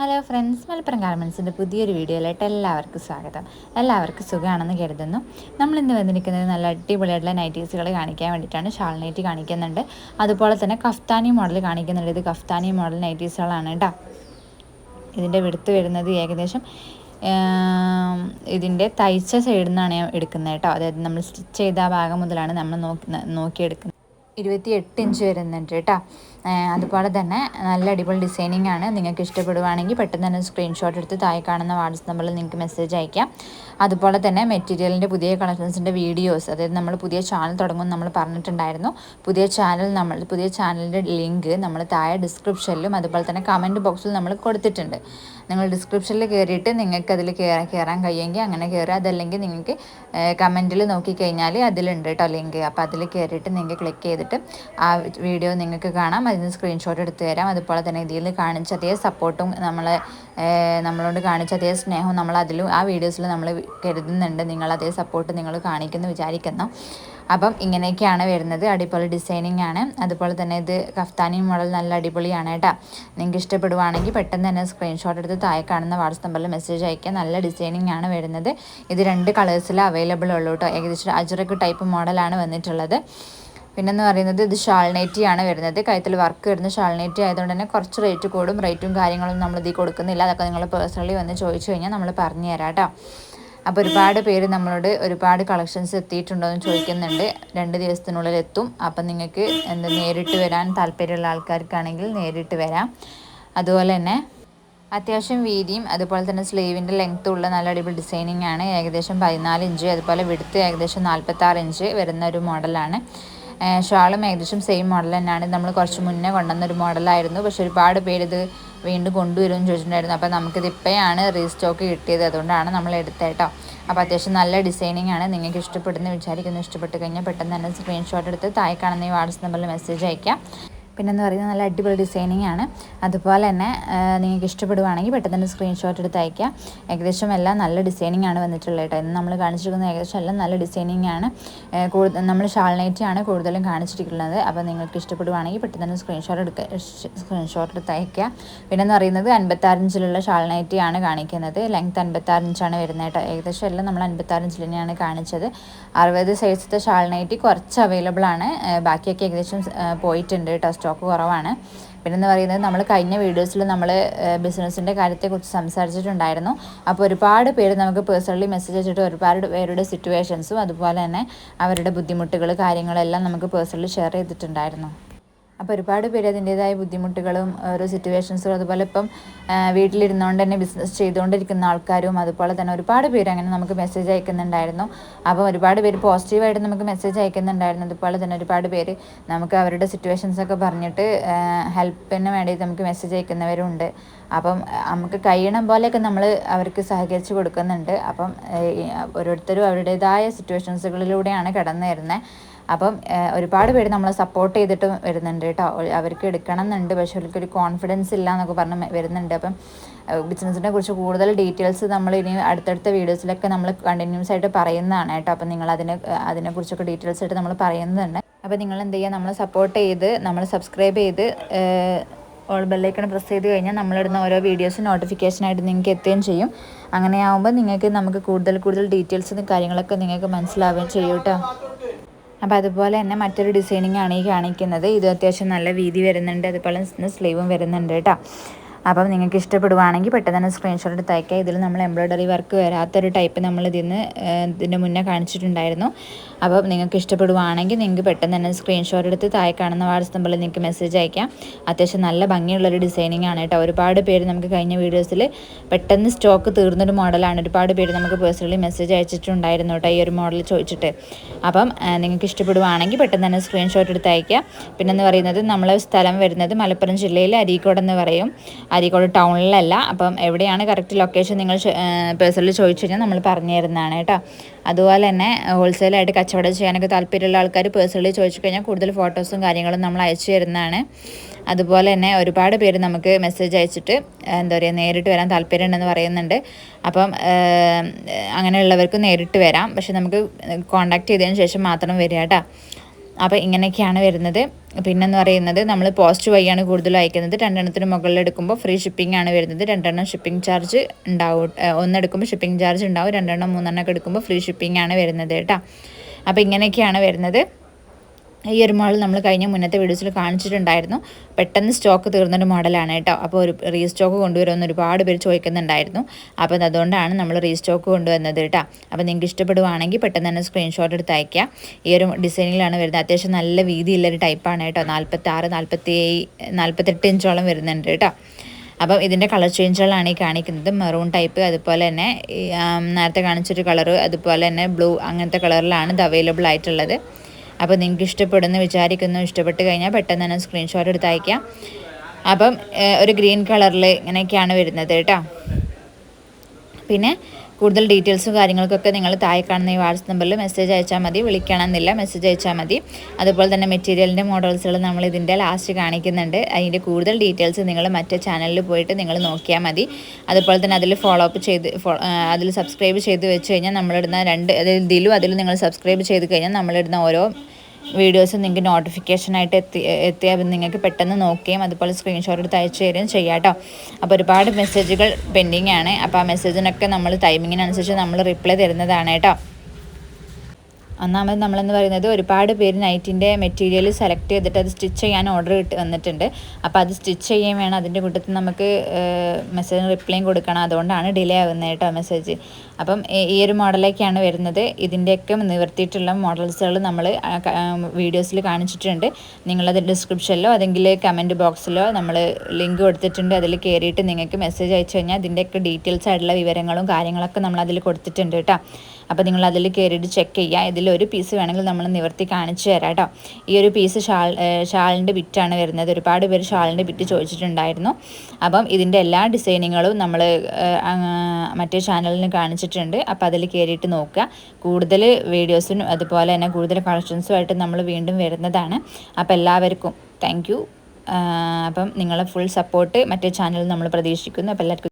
Hello friends Malappuram ഗാർമെൻസിന്റെ പുതിയൊരു വീഡിയോയിലായിട്ട് എല്ലാവർക്കും സ്വാഗതം. എല്ലാവർക്കും സുഖമാണെന്ന് കരുതുന്നു. നമ്മൾ ഇന്ന് വന്നിരിക്കുന്നത് നല്ല അടിപൊളിയായിട്ടുള്ള നൈറ്റീസുകൾ കാണിക്കാൻ വേണ്ടിയിട്ടാണ്. ഷാൾ നൈറ്റി കാണിക്കുന്നുണ്ട്. അതുപോലെ തന്നെ കഫ്താനി മോഡൽ കാണിക്കുന്നുണ്ട്. ഇത് കഫ്താനി മോഡൽ നൈറ്റീസുകളാണ് കേട്ടോ ഇതിന്റെ വിടുത്ത് വരുന്നത് ഏകദേശം ഇതിന്റെ തയ്ച്ച സൈഡിൽ നിന്നാണ് എടുക്കുന്നത് കേട്ടോ അതായത് നമ്മൾ സ്റ്റിച്ച് ചെയ്ത ഭാഗം മുതലാണ് നമ്മൾ നോക്കി നോക്കിയെടുക്കുന്നത്. ഇരുപത്തി എട്ട് ഇഞ്ച് വരുന്നുണ്ട് കേട്ടോ. അതുപോലെ തന്നെ നല്ല അടിപൊളി ഡിസൈനിങ് ആണ്. നിങ്ങൾക്ക് ഇഷ്ടപ്പെടുവാണെങ്കിൽ പെട്ടെന്ന് തന്നെ സ്ക്രീൻഷോട്ട് എടുത്ത് താഴെ കാണുന്ന വാട്സപ്പ് നമ്പറിൽ നിങ്ങൾക്ക് മെസ്സേജ് അയക്കാം. അതുപോലെ തന്നെ മെറ്റീരിയലിന്റെ പുതിയ കളക്ഷൻസിന്റെ വീഡിയോസ് അതായത് നമ്മൾ പുതിയ ചാനൽ തുടങ്ങും നമ്മൾ പറഞ്ഞിട്ടുണ്ടായിരുന്നു. പുതിയ ചാനൽ നമ്മൾ പുതിയ ചാനലിന്റെ ലിങ്ക് നമ്മൾ താഴെ ഡിസ്ക്രിപ്ഷനിലും അതുപോലെ തന്നെ കമന്റ് ബോക്സിലും നമ്മൾ കൊടുത്തിട്ടുണ്ട്. നിങ്ങൾ ഡിസ്ക്രിപ്ഷനിൽ കയറിയിട്ട് നിങ്ങൾക്ക് അതിൽ കയറാൻ കയറാൻ കഴിയുമെങ്കിൽ അങ്ങനെ കയറുക അതല്ലെങ്കിൽ നിങ്ങൾക്ക് കമന്റിൽ നോക്കിക്കഴിഞ്ഞാൽ അതിലുണ്ട് കേട്ടോ ലിങ്ക്. അപ്പോൾ അതിൽ കയറിയിട്ട് നിങ്ങൾക്ക് ക്ലിക്ക് ചെയ്തിട്ട് ആ വീഡിയോ നിങ്ങൾക്ക് കാണാം. അതിന് സ്ക്രീൻഷോട്ട് എടുത്ത് തരാം. അതുപോലെ തന്നെ ഇതിൽ കാണിച്ച അതേ സപ്പോർട്ടും നമ്മളെ നമ്മളോട് കാണിച്ച അതേ സ്നേഹവും നമ്മൾ അതിലും ആ വീഡിയോസിൽ നമ്മൾ കരുതുന്നുണ്ട്. നിങ്ങൾ അതേ സപ്പോർട്ട് നിങ്ങൾ കാണിക്കുന്നു വിചാരിക്കുന്നു. അപ്പം ഇങ്ങനെയൊക്കെയാണ് വരുന്നത്. അടിപൊളി ഡിസൈനിങ് ആണ്. അതുപോലെ തന്നെ ഇത് കഫ്താനി മോഡൽ നല്ല അടിപൊളിയാണ് കേട്ടോ. നിങ്ങൾക്ക് ഇഷ്ടപ്പെടുവാണെങ്കിൽ പെട്ടെന്ന് തന്നെ സ്ക്രീൻഷോട്ട് എടുത്ത് താഴെ കാണുന്ന വാട്സപ്പ് നമ്പറിൽ മെസ്സേജ് അയക്കുക നല്ല ഡിസൈനിങ് ആണ് വരുന്നത്. ഇത് രണ്ട് കളേഴ്സിൽ അവൈലബിൾ ഉള്ളൂ കേട്ടോ ഏകദേശം അജുറക്ക് ടൈപ്പ് മോഡലാണ് വന്നിട്ടുള്ളത്. പിന്നെന്ന് പറയുന്നത് ഇത് ഷാൾനേറ്റി ആണ് വരുന്നത്. കഴുത്തിൽ വർക്ക് വരുന്ന ഷാൾനേറ്റി ആയതുകൊണ്ട് തന്നെ കുറച്ച് റേറ്റ് കൂടും. റേറ്റും കാര്യങ്ങളും നമ്മൾ ഇതിൽ കൊടുക്കുന്നില്ല. അതൊക്കെ നിങ്ങൾ പേഴ്സണലി വന്ന് ചോദിച്ചു കഴിഞ്ഞാൽ നമ്മൾ പറഞ്ഞു തരാം കേട്ടോ അപ്പോൾ ഒരുപാട് പേര് നമ്മളോട് ഒരുപാട് കളക്ഷൻസ് എത്തിയിട്ടുണ്ടോ എന്ന് ചോദിക്കുന്നുണ്ട്. രണ്ട് ദിവസത്തിനുള്ളിൽ എത്തും. അപ്പം നിങ്ങൾക്ക് എന്താ നേരിട്ട് വരാൻ താല്പര്യമുള്ള ആൾക്കാർക്കാണെങ്കിൽ നേരിട്ട് വരാം. അതുപോലെ തന്നെ അത്യാവശ്യം വീതിയും അതുപോലെ തന്നെ സ്ലീവിന്റെ ലെങ്ത്തും ഉള്ള നല്ല അടിപൊളി ഡിസൈനിങ് ആണ്. ഏകദേശം പതിനാല് ഇഞ്ച് അതുപോലെ വിടുത്ത് ഏകദേശം നാൽപ്പത്താറ് ഇഞ്ച് വരുന്ന ഒരു മോഡലാണ് ഷാളും ഏകദേശം സെയിം മോഡൽ തന്നെയാണ്. നമ്മൾ കുറച്ച് മുന്നേ കൊണ്ടുവന്നൊരു മോഡലായിരുന്നു പക്ഷെ ഒരുപാട് പേര് ഇത് വീണ്ടും കൊണ്ടുവരുമെന്ന് ചോദിച്ചിട്ടുണ്ടായിരുന്നു. അപ്പോൾ നമുക്കിത് ഇപ്പോഴാണ് റീസ്റ്റോക്ക് കിട്ടിയത്. അതുകൊണ്ടാണ് നമ്മൾ എടുത്തത് കേട്ടോ. അപ്പോൾ അത്യാവശ്യം നല്ല ഡിസൈനിങ് ആണ്. നിങ്ങൾക്ക് ഇഷ്ടപ്പെടുന്ന വിചാരിക്കുന്നു ഇഷ്ടപ്പെട്ട് കഴിഞ്ഞാൽ പെട്ടെന്ന് തന്നെ സ്ക്രീൻഷോട്ട് എടുത്ത് താഴെ കാണുന്ന ഈ വാട്സപ്പ് നമ്പറിൽ മെസ്സേജ് അയക്കാം പിന്നെന്ന് പറയുന്നത് നല്ല അടിപൊളി ഡിസൈനിങ് ആണ്. അതുപോലെ തന്നെ നിങ്ങൾക്ക് ഇഷ്ടപ്പെടുവാണെങ്കിൽ പെട്ടെന്ന് തന്നെ സ്ക്രീൻഷോട്ട് എടുത്ത് അയക്കാം ഏകദേശം എല്ലാം നല്ല ഡിസൈനിങ് ആണ് വന്നിട്ടുള്ളത് കേട്ടോ. ഇന്ന് നമ്മൾ കാണിച്ചിരിക്കുന്ന ഏകദേശം എല്ലാം നല്ല ഡിസൈനിങ് ആണ്. കൂടുതൽ നമ്മൾ ഷാൾനൈറ്റ് ആണ് കൂടുതലും കാണിച്ചിരിക്കുന്നത്. അപ്പോൾ നിങ്ങൾക്ക് ഇഷ്ടപ്പെടുവാണെങ്കിൽ പെട്ടെന്ന് തന്നെ സ്ക്രീൻഷോട്ട് എടുക്കുക സ്ക്രീൻഷോട്ട് എടുത്ത് അയക്കുക പിന്നെന്ന് പറയുന്നത് അൻപത്താറ് ഇഞ്ചിലുള്ള ആണ് കാണിക്കുന്നത്. ലെങ്ത് അൻപത്താറ് ഇഞ്ചാണ് വരുന്നത് കേട്ടോ. ഏകദേശം എല്ലാം നമ്മൾ അൻപത്താറ് ഇഞ്ചിൽ തന്നെയാണ് കാണിച്ചത്. അറുപത് സൈസത്തെ ഷാൾനൈറ്റി കുറച്ച് അവൈലബിൾ ആണ്. ബാക്കിയൊക്കെ ഏകദേശം പോയിട്ടുണ്ട് കേട്ടോ സ്റ്റോക്ക് കുറവാണ്. പിന്നെ എന്ന് പറയുന്നത് നമ്മൾ കഴിഞ്ഞ വീഡിയോസിൽ നമ്മൾ ബിസിനസ്സിന്റെ കാര്യത്തെക്കുറിച്ച് സംസാരിച്ചിട്ടുണ്ടായിരുന്നു. അപ്പോൾ ഒരുപാട് പേര് നമുക്ക് പേഴ്സണലി മെസ്സേജ് അയച്ചിട്ട് ഒരുപാട് പേരുടെ സിറ്റുവേഷൻസും അതുപോലെ തന്നെ അവരുടെ ബുദ്ധിമുട്ടുകൾ കാര്യങ്ങളെല്ലാം നമുക്ക് പേഴ്സണലി ഷെയർ ചെയ്തിട്ടുണ്ടായിരുന്നു. അപ്പോൾ ഒരുപാട് പേര് അതിന്റേതായ ബുദ്ധിമുട്ടുകളും ഓരോ സിറ്റുവേഷൻസും അതുപോലെ ഇപ്പം വീട്ടിലിരുന്നുകൊണ്ട് തന്നെ ബിസിനസ് ചെയ്തുകൊണ്ടിരിക്കുന്ന ആൾക്കാരും അതുപോലെ തന്നെ ഒരുപാട് പേര് അങ്ങനെ നമുക്ക് മെസ്സേജ് അയക്കുന്നുണ്ടായിരുന്നു. അപ്പോൾ ഒരുപാട് പേര് പോസിറ്റീവായിട്ട് നമുക്ക് മെസ്സേജ് അയക്കുന്നുണ്ടായിരുന്നു. അതുപോലെ തന്നെ ഒരുപാട് പേര് നമുക്ക് അവരുടെ സിറ്റുവേഷൻസൊക്കെ പറഞ്ഞിട്ട് ഹെൽപ്പിന് വേണ്ടി നമുക്ക് മെസ്സേജ് അയക്കുന്നവരുണ്ട്. അപ്പം നമുക്ക് കഴിയണം പോലെയൊക്കെ നമ്മൾ അവർക്ക് സഹകരിച്ച് കൊടുക്കുന്നുണ്ട്. അപ്പം ഓരോരുത്തരും അവരുടേതായ സിറ്റുവേഷൻസുകളിലൂടെയാണ് കടന്നു വരുന്നത് അപ്പം ഒരുപാട് പേര് നമ്മളെ സപ്പോർട്ട് ചെയ്തിട്ട് വരുന്നുണ്ട് കേട്ടോ. അവർക്ക് എടുക്കണം എന്നുണ്ട് പക്ഷെ അവർക്കൊരു കോൺഫിഡൻസ് ഇല്ല എന്നൊക്കെ പറഞ്ഞ് വരുന്നുണ്ട്. അപ്പം ബിസിനസ്സിനെ കുറിച്ച് കൂടുതൽ ഡീറ്റെയിൽസ് നമ്മൾ ഇനി അടുത്തടുത്ത വീഡിയോസിലൊക്കെ നമ്മൾ കണ്ടിന്യൂസ് ആയിട്ട് പറയുന്നതാണ് കേട്ടോ. അപ്പം നിങ്ങൾ അതിനെ അതിനെക്കുറിച്ചൊക്കെ ഡീറ്റെയിൽസ് ആയിട്ട് നമ്മൾ പറയുന്നുണ്ട്. അപ്പോൾ നിങ്ങൾ എന്ത് ചെയ്യുക? നമ്മൾ സപ്പോർട്ട് ചെയ്ത് നമ്മൾ സബ്സ്ക്രൈബ് ചെയ്ത് ഓൾ ബെല്ലൈക്കൺ പ്രസ് ചെയ്ത് കഴിഞ്ഞാൽ നമ്മളിടുന്ന ഓരോ വീഡിയോസ് നോട്ടിഫിക്കേഷനായിട്ട് നിങ്ങൾക്ക് എത്തുകയും ചെയ്യും. അങ്ങനെ അങ്ങനെയാവുമ്പോൾ നിങ്ങൾക്ക് നമുക്ക് കൂടുതൽ കൂടുതൽ ഡീറ്റെയിൽസും കാര്യങ്ങളൊക്കെ നിങ്ങൾക്ക് മനസ്സിലാവുകയും ചെയ്യും കേട്ടോ. അപ്പോൾ അതുപോലെ തന്നെ മറ്റൊരു ഡിസൈനിങ് ആണ് ഈ കാണിക്കുന്നത്. ഇത് അത്യാവശ്യം നല്ല വീതി വരുന്നുണ്ട്. അതുപോലെ സ്ലീവും വരുന്നുണ്ട് കേട്ടോ. അപ്പം നിങ്ങൾക്ക് ഇഷ്ടപ്പെടുവാണെങ്കിൽ പെട്ടെന്ന് തന്നെ സ്ക്രീൻഷോട്ട് എടുത്ത് അയക്കുക ഇതിൽ നമ്മൾ എംബ്രോയ്ഡറി വർക്ക് വരാത്തൊരു ടൈപ്പ് നമ്മൾ ഇതിന്ന് ഇതിന്റെ മുന്നേ കാണിച്ചിട്ടുണ്ടായിരുന്നു. അപ്പം നിങ്ങൾക്ക് ഇഷ്ടപ്പെടുവാണെങ്കിൽ നിങ്ങൾക്ക് പെട്ടെന്ന് തന്നെ സ്ക്രീൻഷോട്ട് എടുത്ത് താഴെ കാണുന്ന വാട്സ് നമ്പറിൽ നിങ്ങൾക്ക് മെസ്സേജ് അയക്കാം. അത്യാവശ്യം നല്ല ഭംഗിയുള്ളൊരു ഡിസൈനിങ് ആണ് കേട്ടോ. ഒരുപാട് പേര് നമുക്ക് കഴിഞ്ഞ വീഡിയോസിൽ പെട്ടെന്ന് സ്റ്റോക്ക് തീർന്നൊരു മോഡലാണ് ഒരുപാട് പേര് നമുക്ക് പേഴ്സണലി മെസ്സേജ് അയച്ചിട്ടുണ്ടായിരുന്നു കേട്ടോ ഈ ഒരു മോഡൽ ചോദിച്ചിട്ട്. അപ്പം നിങ്ങൾക്ക് ഇഷ്ടപ്പെടുവാണെങ്കിൽ പെട്ടെന്ന് തന്നെ സ്ക്രീൻഷോട്ട് എടുത്ത് അയക്കുക പിന്നെന്ന് പറയുന്നത് നമ്മളെ സ്ഥലം വരുന്നത് മലപ്പുറം ജില്ലയിൽ അരീക്കോട് എന്ന് പറയും. അരീക്കോട് ടൗണിലല്ല. അപ്പം എവിടെയാണ് കറക്റ്റ് ലൊക്കേഷൻ നിങ്ങൾ പേഴ്സണലി ചോദിച്ചു കഴിഞ്ഞാൽ നമ്മൾ പറഞ്ഞു തരുന്നതാണ് കേട്ടോ. അതുപോലെ തന്നെ ഹോൾസെയിലായിട്ട് കച്ചവടം ചെയ്യാനൊക്കെ താല്പര്യമുള്ള ആൾക്കാർ പേഴ്സണലി ചോദിച്ചു കഴിഞ്ഞാൽ കൂടുതൽ ഫോട്ടോസും കാര്യങ്ങളും നമ്മൾ അയച്ചു തരുന്നതാണ്. അതുപോലെ തന്നെ ഒരുപാട് പേര് നമുക്ക് മെസ്സേജ് അയച്ചിട്ട് എന്താ പറയുക നേരിട്ട് വരാൻ താല്പര്യമുണ്ടെന്ന് പറയുന്നുണ്ട്. അപ്പം അങ്ങനെയുള്ളവർക്ക് നേരിട്ട് വരാം. പക്ഷെ നമുക്ക് കോണ്ടാക്ട് ചെയ്തതിന് ശേഷം മാത്രം വരിക കേട്ടോ. അപ്പോൾ ഇങ്ങനെയൊക്കെയാണ് വരുന്നത്. പിന്നെന്ന് പറയുന്നത് നമ്മൾ പോസ്റ്റ് വഴിയാണ് കൂടുതലും അയക്കുന്നത്. രണ്ടെണ്ണത്തിന് മുകളിൽ എടുക്കുമ്പോൾ ഫ്രീ ഷിപ്പിംഗ് ആണ് വരുന്നത്. രണ്ടെണ്ണം ഷിപ്പിംഗ് ചാർജ് ഉണ്ടാവും. ഒന്നെടുക്കുമ്പോൾ ഷിപ്പിംഗ് ചാർജ് ഉണ്ടാവും. രണ്ടെണ്ണം മൂന്നെണ്ണം ഒക്കെ എടുക്കുമ്പോൾ ഫ്രീ ഷിപ്പിംഗ് ആണ് വരുന്നത് കേട്ടോ. അപ്പോൾ ഇങ്ങനെയൊക്കെയാണ് വരുന്നത്. ഈ ഒരു മോഡൽ നമ്മൾ കഴിഞ്ഞ മുന്നത്തെ വീഡിയോസിൽ കാണിച്ചിട്ടുണ്ടായിരുന്നു. പെട്ടെന്ന് സ്റ്റോക്ക് തീർന്നൊരു മോഡലാണ് കേട്ടോ. അപ്പോൾ ഒരു റീസ്റ്റോക്ക് കൊണ്ടുവരുമെന്ന് ഒരുപാട് പേര് ചോദിക്കുന്നുണ്ടായിരുന്നു. അപ്പോൾ അതുകൊണ്ടാണ് നമ്മൾ റീസ്റ്റോക്ക് കൊണ്ടുവന്നത് കേട്ടോ. അപ്പോൾ നിങ്ങൾക്ക് ഇഷ്ടപ്പെടുവാണെങ്കിൽ പെട്ടെന്ന് തന്നെ സ്ക്രീൻഷോട്ട് എടുത്ത് അയക്കുക ഈ ഒരു ഡിസൈനിലാണ് വരുന്നത്. അത്യാവശ്യം നല്ല വീതിയുള്ളൊരു ടൈപ്പാണ് കേട്ടോ. നാൽപ്പത്തി ആറ് നാൽപ്പത്തി നാൽപ്പത്തെട്ട് ഇഞ്ചോളം വരുന്നുണ്ട് കേട്ടോ. അപ്പം ഇതിന്റെ കളർ ചേഞ്ചുകളാണ് ഈ കാണിക്കുന്നത്. മെറൂൺ ടൈപ്പ് അതുപോലെ തന്നെ നേരത്തെ കാണിച്ചൊരു കളറ് അതുപോലെ തന്നെ ബ്ലൂ അങ്ങനത്തെ കളറിലാണ് ഇത് അവൈലബിൾ ആയിട്ടുള്ളത്. അപ്പോൾ നിങ്ങൾക്ക് ഇഷ്ടപ്പെടുന്നു വിചാരിക്കുന്നു ഇഷ്ടപ്പെട്ട് കഴിഞ്ഞാൽ പെട്ടെന്ന് തന്നെ സ്ക്രീൻഷോട്ട് എടുത്ത് അയക്കാം അപ്പം ഒരു ഗ്രീൻ കളറിൽ ഇങ്ങനെയൊക്കെയാണ് വരുന്നത് കേട്ടോ. പിന്നെ കൂടുതൽ ഡീറ്റെയിൽസും കാര്യങ്ങൾക്കൊക്കെ നിങ്ങൾ താഴെ കാണുന്ന ഈ വാട്സപ്പ് നമ്പറിൽ മെസ്സേജ് അയച്ചാൽ മതി. വിളിക്കണമെന്നില്ല മെസ്സേജ് അയച്ചാൽ മതി. അതുപോലെ തന്നെ മെറ്റീരിയലിന്റെ മോഡൽസുകൾ നമ്മൾ ഇതിന്റെ ലാസ്റ്റ് കാണിക്കുന്നുണ്ട്. അതിന്റെ കൂടുതൽ ഡീറ്റെയിൽസ് നിങ്ങൾ മറ്റേ ചാനലിൽ പോയിട്ട് നിങ്ങൾ നോക്കിയാൽ മതി. അതുപോലെ തന്നെ അതിൽ ഫോളോ അപ്പ് ചെയ്ത് അതിൽ സബ്സ്ക്രൈബ് ചെയ്ത് വെച്ച് കഴിഞ്ഞാൽ നമ്മളിടുന്ന രണ്ട് ഇതിലും അതിലും നിങ്ങൾ സബ്സ്ക്രൈബ് ചെയ്ത് കഴിഞ്ഞാൽ നമ്മളിടുന്ന ഓരോ വീഡിയോസ് നിങ്ങൾക്ക് നോട്ടിഫിക്കേഷനായിട്ട് എത്തി എത്തിയാൽ നിങ്ങൾക്ക് പെട്ടെന്ന് നോക്കുകയും അതുപോലെ സ്ക്രീൻഷോട്ട് എടുത്ത് അയച്ചു തരികയും ചെയ്യാം കേട്ടോ. അപ്പോൾ ഒരുപാട് മെസ്സേജുകൾ പെൻഡിങ് ആണ്. അപ്പോൾ ആ മെസ്സേജിനൊക്കെ നമ്മൾ ടൈമിങ്ങിനനുസരിച്ച് നമ്മൾ റിപ്ലൈ തരുന്നതാണ് കേട്ടോ. ഒന്നാമത് നമ്മളെന്ന് പറയുന്നത് ഒരുപാട് പേര് നൈറ്റിന്റെ മെറ്റീരിയൽ സെലക്ട് ചെയ്തിട്ട് അത് സ്റ്റിച്ച് ചെയ്യാൻ ഓർഡർ ഇട്ട് വന്നിട്ടുണ്ട്. അപ്പോൾ അത് സ്റ്റിച്ച് ചെയ്യാൻ വേണം. അതിന്റെ കൂട്ടത്തിൽ നമുക്ക് മെസ്സേജിന് റിപ്ലൈയും കൊടുക്കണം. അതുകൊണ്ടാണ് ഡിലേ ആകുന്നത് കേട്ടോ മെസ്സേജ്. അപ്പം ഈ ഒരു മോഡലൊക്കെയാണ് വരുന്നത്. ഇതിന്റെയൊക്കെ നിവർത്തിയിട്ടുള്ള മോഡൽസുകൾ നമ്മൾ വീഡിയോസിൽ കാണിച്ചിട്ടുണ്ട്. നിങ്ങളത് ഡിസ്ക്രിപ്ഷനിലോ അല്ലെങ്കിൽ കമന്റ് ബോക്സിലോ നമ്മൾ ലിങ്ക് കൊടുത്തിട്ടുണ്ട്. അതിൽ കയറിയിട്ട് നിങ്ങൾക്ക് മെസ്സേജ് അയച്ചു കഴിഞ്ഞാൽ അതിന്റെയൊക്കെ ഡീറ്റെയിൽസ് ആയിട്ടുള്ള വിവരങ്ങളും കാര്യങ്ങളൊക്കെ നമ്മൾ അതിൽ കൊടുത്തിട്ടുണ്ട് കേട്ടോ. അപ്പോൾ നിങ്ങൾ അതിൽ കയറിയിട്ട് ചെക്ക് ചെയ്യുക. ഇതിൽ ഒരു പീസ് വേണമെങ്കിൽ നമ്മൾ നിവർത്തി കാണിച്ചു തരാം കേട്ടോ. ഈ ഒരു പീസ് ഷാൾ ഷാളിന്റെ ബിറ്റാണ് വരുന്നത്. ഒരുപാട് പേര് ഷാളിന്റെ ബിറ്റ് ചോദിച്ചിട്ടുണ്ടായിരുന്നു. അപ്പം ഇതിന്റെ എല്ലാ ഡിസൈനിങ്ങുകളും നമ്മൾ മറ്റേ ചാനലിന് കാണിച്ചിട്ടുണ്ട്. അപ്പം അതിൽ കയറിയിട്ട് നോക്കുക. കൂടുതൽ വീഡിയോസിനും അതുപോലെ തന്നെ കൂടുതൽ കളക്ഷൻസുമായിട്ട് നമ്മൾ വീണ്ടും വരുന്നതാണ്. അപ്പം എല്ലാവർക്കും താങ്ക് അപ്പം നിങ്ങളെ ഫുൾ സപ്പോർട്ട് മറ്റേ ചാനലിൽ നമ്മൾ പ്രതീക്ഷിക്കുന്നു. അപ്പോൾ എല്ലാവർക്കും